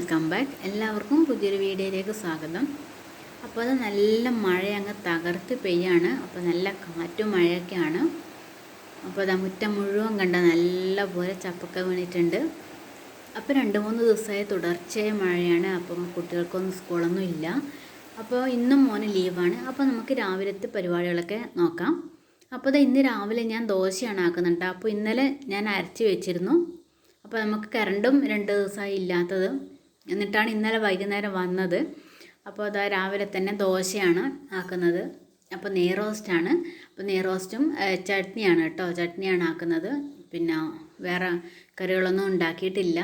Welcome back എല്ലാവർക്കും പുതിയൊരു വീഡിയോയിലേക്ക് സ്വാഗതം. അപ്പോൾ അത് നല്ല മഴ അങ്ങ് തകർത്ത് പെയ്യാണ്. അപ്പോൾ നല്ല കാറ്റും മഴയൊക്കെയാണ്. അപ്പോൾ അത് മുറ്റം മുഴുവൻ കണ്ട നല്ല പോലെ ചപ്പൊക്കെ വീണിട്ടുണ്ട്. അപ്പോൾ രണ്ട് മൂന്ന് ദിവസമായി തുടർച്ചയായ മഴയാണ്. അപ്പം കുട്ടികൾക്കൊന്നും സ്കൂളൊന്നും ഇല്ല. അപ്പോൾ ഇന്നും മോന് ലീവാണ്. അപ്പോൾ നമുക്ക് രാവിലത്തെ പരിപാടികളൊക്കെ നോക്കാം. അപ്പോൾ അത് ഇന്ന് രാവിലെ ഞാൻ ദോശയാണ് ആക്കുന്നുണ്ട്. അപ്പോൾ ഇന്നലെ ഞാൻ അരച്ച് വെച്ചിരുന്നു. അപ്പോൾ നമുക്ക് കറണ്ടും രണ്ട് ദിവസമായി ഇല്ലാത്തത് എന്നിട്ടാണ് ഇന്നലെ വൈകുന്നേരം വന്നത്. അപ്പോൾ അതാ രാവിലെ തന്നെ ദോശയാണ് ആക്കുന്നത്. അപ്പോൾ നെയ് റോസ്റ്റാണ്. അപ്പോൾ നെയ് റോസ്റ്റും ചട്നിയാണ് കേട്ടോ. ചട്നിയാണ് ആക്കുന്നത്. പിന്നെ വേറെ കറികളൊന്നും ഉണ്ടാക്കിയിട്ടില്ല.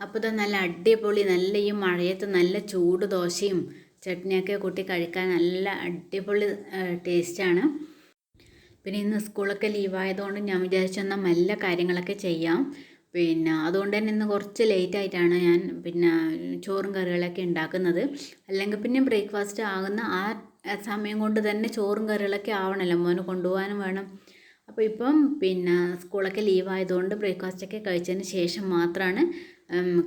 അപ്പോൾ ഇത് നല്ല അടിപൊളി നല്ല ഈ മഴയത്ത് നല്ല ചൂട് ദോശയും ചട്നിയൊക്കെ കൂട്ടി കഴിക്കാൻ നല്ല അടിപൊളി ടേസ്റ്റാണ്. പിന്നെ ഇന്ന് സ്കൂളൊക്കെ ലീവായതുകൊണ്ട് ഞാൻ വിചാരിച്ചു എന്നാൽ നല്ല കാര്യങ്ങളൊക്കെ ചെയ്യാം. പിന്നെ അതുകൊണ്ട് തന്നെ ഇന്ന് കുറച്ച് ലേറ്റ് ആയിട്ടാണ് ഞാൻ പിന്നെ ചോറും കറികളൊക്കെ ഉണ്ടാക്കുന്നത്. അല്ലെങ്കിൽ പിന്നെ ബ്രേക്ക്ഫാസ്റ്റ് ആകുന്ന ആ സമയം കൊണ്ട് തന്നെ ചോറും കറികളൊക്കെ ആവണമല്ലോ മോന് കൊണ്ടുപോകാനും വേണം. അപ്പോൾ ഇപ്പം പിന്നെ സ്കൂളൊക്കെ ലീവായതുകൊണ്ട് ബ്രേക്ക്ഫാസ്റ്റൊക്കെ കഴിച്ചതിന് ശേഷം മാത്രമാണ്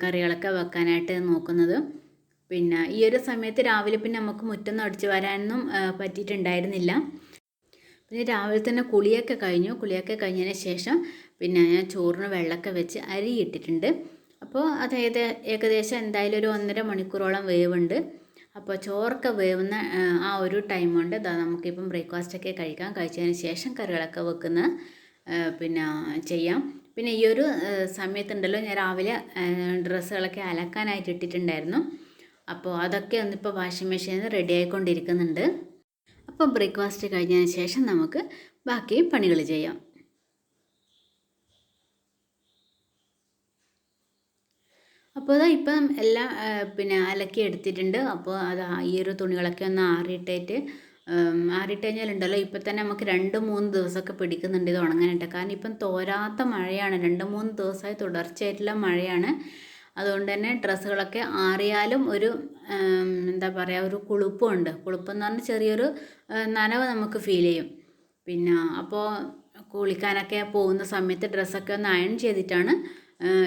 കറികളൊക്കെ വെക്കാനായിട്ട് നോക്കുന്നത്. പിന്നെ ഈ ഒരു സമയത്ത് രാവിലെ പിന്നെ നമുക്ക് മുറ്റൊന്നും അടിച്ചു വരാനൊന്നും പറ്റിയിട്ടുണ്ടായിരുന്നില്ല. പിന്നെ രാവിലെ തന്നെ കുളിയൊക്കെ കഴിഞ്ഞു. കുളിയൊക്കെ കഴിഞ്ഞതിന് ശേഷം പിന്നെ ഞാൻ ചോറിന് വെള്ളമൊക്കെ വെച്ച് അരി ഇട്ടിട്ടുണ്ട്. അപ്പോൾ അതായത് ഏകദേശം എന്തായാലും ഒരു ഒന്നര മണിക്കൂറോളം വേവുണ്ട്. അപ്പോൾ ചോറൊക്കെ വേവുന്ന ആ, ഒരു ടൈം കൊണ്ട് ഇതാ നമുക്കിപ്പം ബ്രേക്ക്ഫാസ്റ്റൊക്കെ കഴിക്കാം. കഴിച്ചതിന് ശേഷം കറികളൊക്കെ വെക്കുന്ന പിന്നെ ചെയ്യാം. പിന്നെ ഈ ഒരു സമയത്തുണ്ടല്ലോ ഞാൻ രാവിലെ ഡ്രസ്സുകളൊക്കെ അലക്കാനായിട്ട് ഇട്ടിട്ടുണ്ടായിരുന്നു. അപ്പോൾ അതൊക്കെ ഒന്നിപ്പോൾ വാഷിംഗ് മെഷീനിൽ റെഡി ആയിക്കൊണ്ടിരിക്കുന്നുണ്ട്. അപ്പോൾ ബ്രേക്ക്ഫാസ്റ്റ് കഴിഞ്ഞതിന് ശേഷം നമുക്ക് ബാക്കി പണികൾ ചെയ്യാം. അപ്പോൾ അതാ ഇപ്പം എല്ലാം പിന്നെ അലക്കി എടുത്തിട്ടുണ്ട്. അപ്പോൾ അത് ഈ ഒരു തുണികളൊക്കെ ഒന്ന് ആറിയിട്ടേറ്റ് ഉം, ആറിയിട്ട് കഴിഞ്ഞാലുണ്ടല്ലോ ഇപ്പം തന്നെ നമുക്ക് രണ്ട് മൂന്ന് ദിവസമൊക്കെ പിടിക്കുന്നുണ്ട് ഇത് ഉണങ്ങാനായിട്ട്. കാരണം ഇപ്പം തോരാത്ത മഴയാണ്. രണ്ട് മൂന്ന് ദിവസമായി തുടർച്ചയായിട്ടുള്ള മഴയാണ്. അതുകൊണ്ട് തന്നെ ഡ്രസ്സുകളൊക്കെ ആറിയാലും ഒരു എന്താ പറയുക ഒരു കുളുപ്പമുണ്ട് കുളുപ്പെന്ന് പറഞ്ഞാൽ ചെറിയൊരു നനവ് നമുക്ക് ഫീൽ ചെയ്യും. പിന്നെ അപ്പോൾ കുളിക്കാനൊക്കെ പോകുന്ന സമയത്ത് ഡ്രസ്സൊക്കെ ഒന്ന് അയൺ ചെയ്തിട്ടാണ്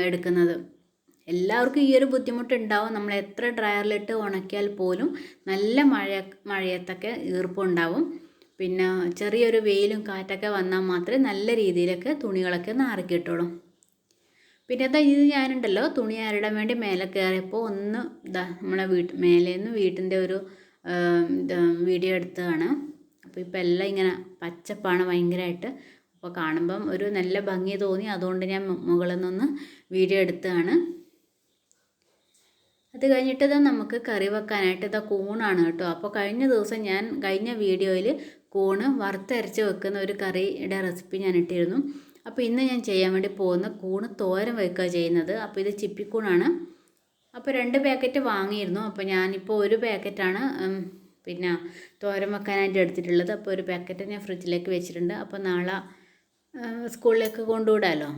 എടുക്കുന്നത്. എല്ലാവർക്കും ഈ ഒരു ബുദ്ധിമുട്ടുണ്ടാവും. നമ്മൾ എത്ര ഡ്രയറിലിട്ട് ഉണക്കിയാൽ പോലും നല്ല മഴ മഴയത്തൊക്കെ ഈർപ്പുണ്ടാവും പിന്നെ ചെറിയൊരു വെയിലും കാറ്റൊക്കെ വന്നാൽ മാത്രമേ നല്ല രീതിയിലൊക്കെ തുണികളൊക്കെ ആറി പിന്നെ അതാ ഇത് ഞാനുണ്ടല്ലോ തുണി അരിടാൻ വേണ്ടി മേലെ കയറിയപ്പോൾ ഒന്ന് ഇതാ നമ്മളെ വീട്ട് മേലെ നിന്ന് വീട്ടിന്റെ ഒരു വീഡിയോ എടുത്തതാണ്. അപ്പോൾ ഇപ്പോൾ എല്ലാം ഇങ്ങനെ പച്ചപ്പാണ് ഭയങ്കരമായിട്ട്. അപ്പോൾ കാണുമ്പം ഒരു നല്ല ഭംഗി തോന്നി. അതുകൊണ്ട് ഞാൻ മുകളിൽ നിന്ന് വീഡിയോ എടുത്തതാണ്. അത് കഴിഞ്ഞിട്ട് നമുക്ക് കറി വെക്കാനായിട്ട് ഇതാ കൂണാണ് കേട്ടോ. അപ്പോൾ കഴിഞ്ഞ ദിവസം ഞാൻ കഴിഞ്ഞ വീഡിയോയിൽ കൂണ് വറുത്തരച്ച് വെക്കുന്ന ഒരു കറിയുടെ റെസിപ്പി ഞാൻ ഇട്ടിരുന്നു. അപ്പോൾ ഇന്ന് ഞാൻ ചെയ്യാൻ വേണ്ടി പോകുന്ന കൂണ് തോരൻ വെക്കുക ചെയ്യുന്നത്. അപ്പോൾ ഇത് ചിപ്പിക്കൂണാണ്. അപ്പോൾ രണ്ട് പാക്കറ്റ് വാങ്ങിയിരുന്നു. അപ്പോൾ ഞാനിപ്പോൾ ഒരു പാക്കറ്റാണ് പിന്നെ തോരൻ വെക്കാനായിട്ട് എടുത്തിട്ടുള്ളത്. അപ്പോൾ ഒരു പാക്കറ്റ് ഞാൻ ഫ്രിഡ്ജിലേക്ക് വെച്ചിട്ടുണ്ട്. അപ്പോൾ നാളെ സ്കൂളിലേക്ക് കൊണ്ടുവിടാമല്ലോ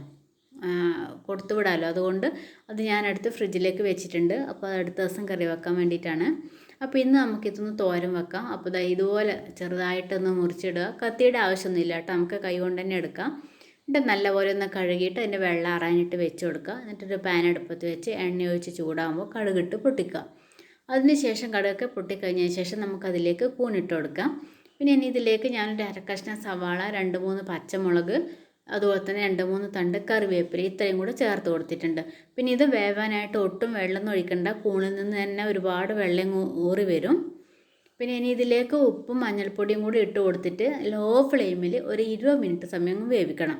കൊടുത്തു വിടാമല്ലോ അതുകൊണ്ട് അത് ഞാനെടുത്ത് ഫ്രിഡ്ജിലേക്ക് വെച്ചിട്ടുണ്ട്. അപ്പോൾ അടുത്ത ദിവസം കറി വെക്കാൻ വേണ്ടിയിട്ടാണ്. അപ്പോൾ ഇന്ന് നമുക്കിതൊന്ന് തോരൻ വെക്കാം. അപ്പോൾ ദാ ഇതുപോലെ ചെറുതായിട്ടൊന്ന് മുറിച്ചിടുക. കത്തിയുടെ ആവശ്യമൊന്നുമില്ല കേട്ടോ. നമുക്ക് കൈ കൊണ്ട് തന്നെ എടുക്കാം. എന്നിട്ട് നല്ലപോലെ ഒന്ന് കഴുകിയിട്ട് അതിന്റെ വെള്ളം അറാനിട്ട് വെച്ച് കൊടുക്കുക. എന്നിട്ടൊരു പാൻ അടുപ്പത്ത് വെച്ച് എണ്ണ ഒഴിച്ച് ചൂടാകുമ്പോൾ കടുകിട്ട് പൊട്ടിക്കുക. അതിന് ശേഷം കടുകൊക്കെ പൊട്ടിക്കഴിഞ്ഞതിന് ശേഷം നമുക്കതിലേക്ക് കൂണിട്ട് കൊടുക്കാം. പിന്നെ ഇനി ഇതിലേക്ക് ഞാനൊരു അരക്കഷ്ണം സവാള രണ്ട് മൂന്ന് പച്ചമുളക് അതുപോലെ തന്നെ രണ്ട് മൂന്ന് തണ്ട് കറിവേപ്പില ഇത്രയും കൂടെ ചേർത്ത് കൊടുത്തിട്ടുണ്ട്. പിന്നെ ഇത് വേവാനായിട്ട് ഒട്ടും വെള്ളം ഒഴിക്കണ്ട. കൂണിൽ നിന്ന് തന്നെ ഒരുപാട് വെള്ളം ഊറി വരും. പിന്നെ ഇനി ഇതിലേക്ക് ഉപ്പും മഞ്ഞൾപ്പൊടിയും കൂടി ഇട്ട് കൊടുത്തിട്ട് ലോ ഫ്ലെയിമിൽ ഒരു ഇരുപത് മിനിറ്റ് സമയം വേവിക്കണം.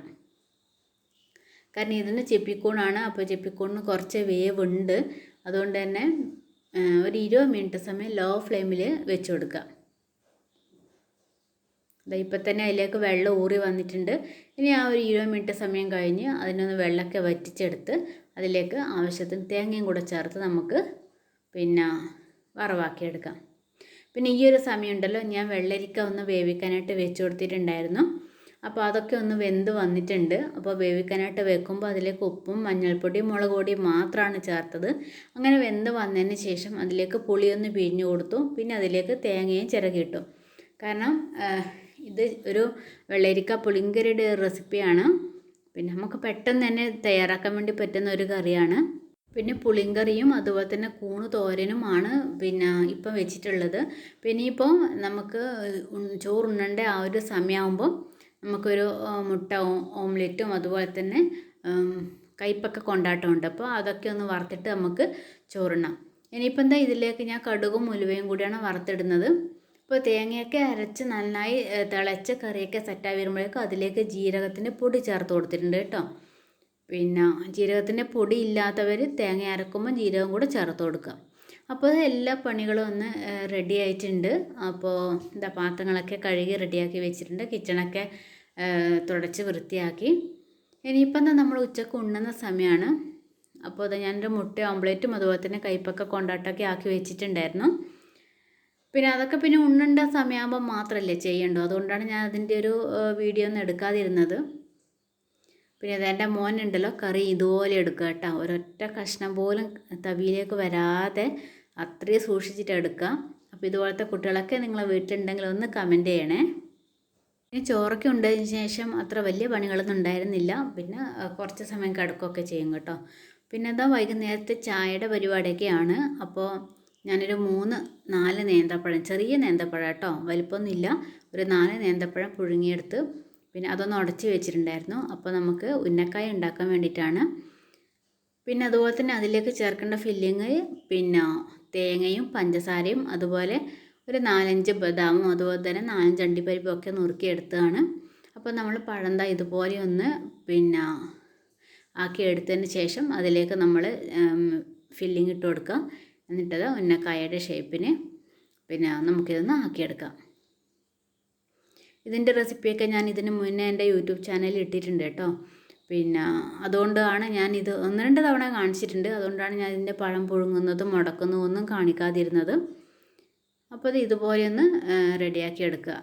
കാരണം ഇതിന് ചെപ്പിക്കൂണാണ്. അപ്പോൾ ചെപ്പിക്കൂണിന് കുറച്ച് ഉണ്ട്. അതുകൊണ്ട് തന്നെ ഒരു ഇരുപത് മിനിറ്റ് സമയം ലോ ഫ്ലെയിമിൽ വെച്ച് കൊടുക്കുക. ഇപ്പം തന്നെ അതിലേക്ക് വെള്ളം ഊറി വന്നിട്ടുണ്ട്. ഇനി ആ ഒരു ഇരുപത് മിനിറ്റ് സമയം കഴിഞ്ഞ് അതിനൊന്ന് വെള്ളമൊക്കെ വറ്റിച്ചെടുത്ത് അതിലേക്ക് ആവശ്യത്തിന് തേങ്ങയും കൂടെ ചേർത്ത് നമുക്ക് പിന്നെ വറവാക്കിയെടുക്കാം. പിന്നെ ഈ ഒരു സമയം ഉണ്ടല്ലോ ഞാൻ വെള്ളരിക്ക ഒന്ന് വേവിക്കാനായിട്ട് വെച്ച് കൊടുത്തിട്ടുണ്ടായിരുന്നു. അപ്പോൾ അതൊക്കെ ഒന്ന് വെന്ത് വന്നിട്ടുണ്ട്. അപ്പോൾ വേവിക്കാനായിട്ട് വെക്കുമ്പോൾ അതിലേക്ക് ഉപ്പും മഞ്ഞൾപ്പൊടിയും മുളക് പൊടിയും മാത്രമാണ് ചേർത്തത്. അങ്ങനെ വെന്ത് വന്നതിന് ശേഷം അതിലേക്ക് പുളിയൊന്ന് പിഴിഞ്ഞു കൊടുത്തു. പിന്നെ അതിലേക്ക് തേങ്ങയും ചിരകിയിട്ടു. കാരണം ഇത് ഒരു വെള്ളരിക്ക പുളിങ്കറിയുടെ റെസിപ്പിയാണ്. പിന്നെ നമുക്ക് പെട്ടെന്ന് തന്നെ തയ്യാറാക്കാൻ വേണ്ടി പറ്റുന്ന ഒരു കറിയാണ്. പിന്നെ പുളിങ്കറിയും അതുപോലെ തന്നെ കൂണ് തോരനുമാണ് പിന്നെ ഇപ്പം വെച്ചിട്ടുള്ളത്. പിന്നെ ഇപ്പോൾ നമുക്ക് ചോറുണ്ണേണ്ട ആ ഒരു സമയമാകുമ്പോൾ നമുക്കൊരു മുട്ട ഓംലെറ്റും അതുപോലെ തന്നെ കയ്പ്പൊക്കെ കൊണ്ടാട്ടമുണ്ട്. അപ്പോൾ അതൊക്കെ ഒന്ന് വറുത്തിട്ട് നമുക്ക് ചോറുണ്ണാം. ഇനിയിപ്പോൾ എന്താ ഇതിലേക്ക് ഞാൻ കടുകും ഉലുവയും കൂടിയാണ് വറുത്തിടുന്നത്. ഇപ്പോൾ തേങ്ങയൊക്കെ അരച്ച് നന്നായി തിളച്ച കറിയൊക്കെ സെറ്റായി വരുമ്പോഴേക്കും അതിലേക്ക് ജീരകത്തിന്റെ പൊടി ചേർത്ത് കൊടുത്തിട്ടുണ്ട് കേട്ടോ. പിന്നെ ജീരകത്തിന്റെ പൊടി ഇല്ലാത്തവർ തേങ്ങ അരക്കുമ്പോൾ ജീരകം കൂടെ ചേർത്ത് കൊടുക്കുക. അപ്പോൾ എല്ലാ പണികളും ഒന്ന് റെഡി ആയിട്ടുണ്ട്. അപ്പോൾ എന്താ പാത്രങ്ങളൊക്കെ കഴുകി റെഡിയാക്കി വെച്ചിട്ടുണ്ട്. കിച്ചണൊക്കെ തുടച്ച് വൃത്തിയാക്കി. ഇനിയിപ്പം നമ്മൾ ഉച്ചയ്ക്ക് ഉണ്ണുന്ന സമയമാണ് അപ്പോൾ അത് ഞാനൊരു മുട്ട ഓംപ്ലേറ്റും അതുപോലെ തന്നെ കയ്പ്പൊക്കെ കൊണ്ടാട്ടമൊക്കെ ആക്കി വെച്ചിട്ടുണ്ടായിരുന്നു. പിന്നെ അതൊക്കെ പിന്നെ ഉണ്ണണ്ട സമയമാകുമ്പോൾ മാത്രമല്ലേ ചെയ്യണ്ടോ. അതുകൊണ്ടാണ് ഞാൻ അതിന്റെ ഒരു വീഡിയോ ഒന്നും എടുക്കാതിരുന്നത്. പിന്നെ അതെന്റെ മോനുണ്ടല്ലോ കറി ഇതുപോലെ എടുക്കുക കേട്ടോ. ഒരൊറ്റ കഷ്ണം പോലും തവിയിലേക്ക് വരാതെ അത്രയും സൂക്ഷിച്ചിട്ട് എടുക്കാം അപ്പോൾ ഇതുപോലത്തെ കുട്ടികളൊക്കെ നിങ്ങളെ വീട്ടിലുണ്ടെങ്കിൽ ഒന്ന് കമന്റ് ചെയ്യണേ. പിന്നെ ചോറൊക്കെ ഉണ്ടതിന് ശേഷം അത്ര വലിയ പണികളൊന്നും ഉണ്ടായിരുന്നില്ല. പിന്നെ കുറച്ച് സമയം കിടക്കുകയൊക്കെ ചെയ്യും കേട്ടോ. പിന്നെ എന്താ വൈകുന്നേരത്തെ ചായയുടെ പരിപാടിയൊക്കെയാണ്. അപ്പോൾ ഞാനൊരു മൂന്ന് നാല് നേന്ത്രപ്പഴം ചെറിയ നേന്തപ്പഴം കേട്ടോ. വലിപ്പമൊന്നുമില്ല. ഒരു നാല് നേന്ത്രപ്പഴം പുഴുങ്ങിയെടുത്ത് പിന്നെ അതൊന്ന് ഉടച്ച് വെച്ചിട്ടുണ്ടായിരുന്നു. അപ്പോൾ നമുക്ക് ഉന്നക്കായ ഉണ്ടാക്കാൻ വേണ്ടിയിട്ടാണ്. പിന്നെ അതുപോലെ തന്നെ അതിലേക്ക് ചേർക്കേണ്ട ഫില്ലിങ് പിന്നെ തേങ്ങയും പഞ്ചസാരയും അതുപോലെ ഒരു നാലഞ്ച് ബദാമും അതുപോലെ തന്നെ നാലഞ്ച് അണ്ടിപ്പരിപ്പും ഒക്കെ നുറുക്കിയെടുത്തതാണ്. അപ്പോൾ നമ്മൾ പഴന്ത ഇതുപോലെ ഒന്ന് പിന്നെ ആക്കി എടുത്തതിന് ശേഷം അതിലേക്ക് നമ്മൾ ഫില്ലിങ് ഇട്ട് കൊടുക്കുക എന്നിട്ടത് ഉന്നക്കായയുടെ ഷേപ്പിന് പിന്നെ നമുക്കിതൊന്ന് ആക്കിയെടുക്കാം. ഇതിന്റെ റെസിപ്പിയൊക്കെ ഞാൻ ഇതിന് മുന്നേ എന്റെ യൂട്യൂബ് ചാനലിൽ ഇട്ടിട്ടുണ്ട് കേട്ടോ. പിന്നെ അതുകൊണ്ടാണ് ഞാൻ ഇത് ഒന്ന് രണ്ട് തവണ കാണിച്ചിട്ടുണ്ട്. അതുകൊണ്ടാണ് ഞാൻ ഇതിന്റെ പഴം പുഴുങ്ങുന്നതും മുടക്കുന്നതും ഒന്നും കാണിക്കാതിരുന്നത്. അപ്പോൾ ഇത് ഇതുപോലെ ഒന്ന് റെഡിയാക്കി എടുക്കുക.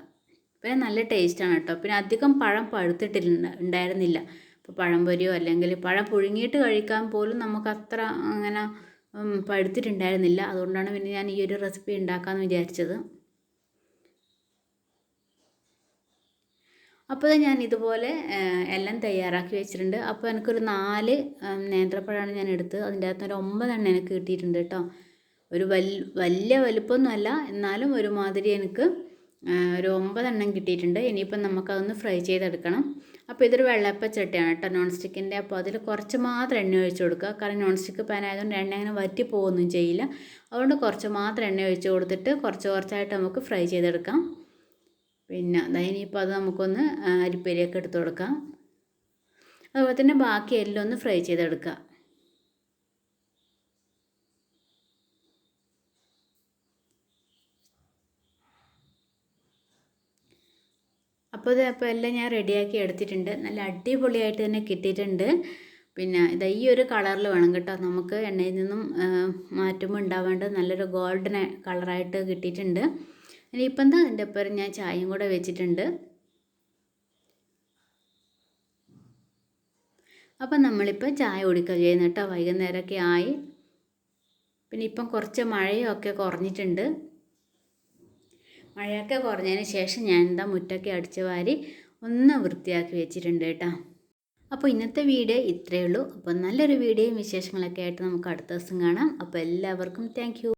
പിന്നെ നല്ല ടേസ്റ്റാണ് കേട്ടോ. പിന്നെ അധികം പഴം പഴുത്തിട്ടില്ല ഉണ്ടായിരുന്നില്ല. ഇപ്പോൾ പഴംപൊരിയോ അല്ലെങ്കിൽ പഴം പുഴുങ്ങിയിട്ട് കഴിക്കാൻ പോലും നമുക്ക് അത്ര അങ്ങനെ പഴുത്തിട്ടുണ്ടായിരുന്നില്ല അതുകൊണ്ടാണ് പിന്നെ ഞാൻ ഈ ഒരു റെസിപ്പി ഉണ്ടാക്കാമെന്ന് വിചാരിച്ചത്. അപ്പോൾ ഞാൻ ഇതുപോലെ എല്ലാം തയ്യാറാക്കി വെച്ചിട്ടുണ്ട്. അപ്പോൾ എനിക്കൊരു നാല് നേന്ത്രപ്പഴമാണ് ഞാൻ എടുത്ത് അതിന്റെ അകത്ത് ഒരു ഒമ്പതെണ്ണം എനിക്ക് കിട്ടിയിട്ടുണ്ട് കേട്ടോ. ഒരു വലിയ വലുപ്പമൊന്നുമല്ല. എന്നാലും ഒരുമാതിരി എനിക്ക് ഒരു ഒമ്പതെണ്ണം കിട്ടിയിട്ടുണ്ട്. ഇനിയിപ്പം നമുക്കതൊന്ന് ഫ്രൈ ചെയ്തെടുക്കണം. അപ്പോൾ ഇതൊരു വെള്ളയപ്പ ചട്ടിയാണ് കേട്ടോ നോൺ സ്റ്റിക്കിന്റെ അപ്പോൾ അതിൽ കുറച്ച് മാത്രം എണ്ണ ഒഴിച്ച് കൊടുക്കുക. കാരണം നോൺ സ്റ്റിക്ക് പാൻ ആയതുകൊണ്ട് എണ്ണ അങ്ങനെ വറ്റി പോകുകയൊന്നും ചെയ്യില്ല. അതുകൊണ്ട് കുറച്ച് മാത്രം എണ്ണ ഒഴിച്ച് കൊടുത്തിട്ട് കുറച്ച് കുറച്ചായിട്ട് നമുക്ക് ഫ്രൈ ചെയ്തെടുക്കാം. പിന്നെ ഇനിയിപ്പോൾ അത് നമുക്കൊന്ന് അരിപ്പരിയൊക്കെ എടുത്ത് കൊടുക്കാം. അതുപോലെ തന്നെ ബാക്കി എല്ലാം ഒന്ന് ഫ്രൈ ചെയ്തെടുക്കുക. അപ്പോൾ ഇത് അപ്പോൾ എല്ലാം ഞാൻ റെഡിയാക്കി എടുത്തിട്ടുണ്ട്. നല്ല അടിപൊളിയായിട്ട് തന്നെ കിട്ടിയിട്ടുണ്ട്. പിന്നെ ഇത് ഈ ഒരു കളറിൽ വേണം കേട്ടോ. നമുക്ക് എണ്ണയിൽ നിന്നും മാറ്റുമ്പോൾ ഉണ്ടാവേണ്ട നല്ലൊരു ഗോൾഡൻ കളറായിട്ട് കിട്ടിയിട്ടുണ്ട്. ഇനിയിപ്പം എന്താ അതിന്റെ ഒപ്പം ഞാൻ ചായയും കൂടെ വെച്ചിട്ടുണ്ട്. അപ്പം നമ്മളിപ്പോൾ ചായ കുടിക്കുക ചെയ്യുന്ന കേട്ടോ. വൈകുന്നേരമൊക്കെ ആയി. പിന്നെ ഇപ്പം കുറച്ച് മഴയൊക്കെ കുറഞ്ഞിട്ടുണ്ട്. മഴയൊക്കെ കുറഞ്ഞതിന് ശേഷം ഞാൻ എന്താ മുറ്റൊക്കെ അടിച്ചു വാരി ഒന്ന് വൃത്തിയാക്കി വെച്ചിട്ടുണ്ട് കേട്ടോ. അപ്പോൾ ഇന്നത്തെ വീഡിയോ ഇത്രയേ ഉള്ളൂ. അപ്പോൾ നല്ലൊരു വീഡിയോയും വിശേഷങ്ങളൊക്കെ ആയിട്ട് നമുക്ക് അടുത്ത ദിവസം കാണാം. അപ്പോൾ എല്ലാവർക്കും താങ്ക്